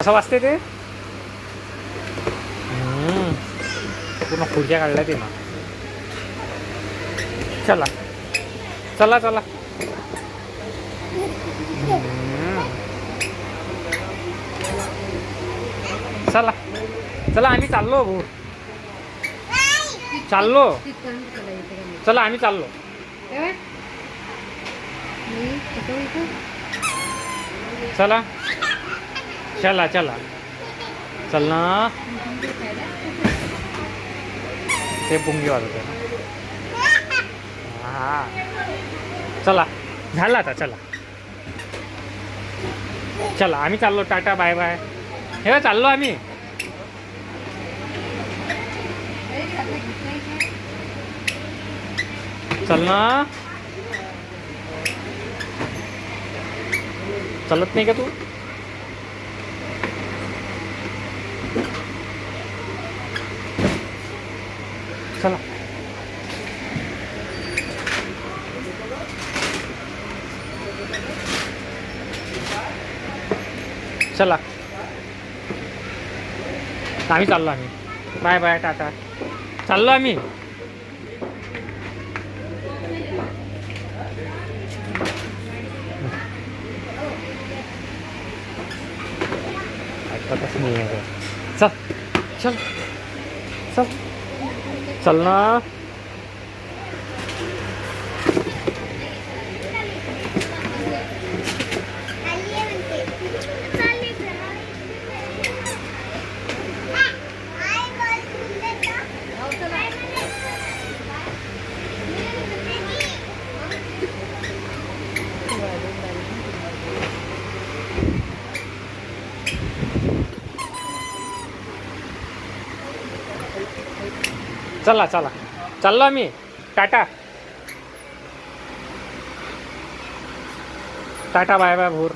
कसं वाजते ते. पूर्ण खुर्च्या काढल्या ते ना. चला. चला चला. चला. चला आम्ही चाललो भाऊ. चाललो. चला आम्ही चाललो. चला. चला चला. चल ना. ते पुंगी वाजत आहे ना हा. चला. झालं आता चला. चला आम्ही चाललो. Ta ta bye bye. हे चाललो आम्ही. चल ना. चालत नाही का तू? चला. चला. आम्ही चाललो आम्ही. Bye bye ta ta. चाललो आम्ही. ऐकतच नाही आहे चल चल चल. चल ना. चला चला. चाललो आम्ही. Ta ta. Ta ta bye bye Bhor.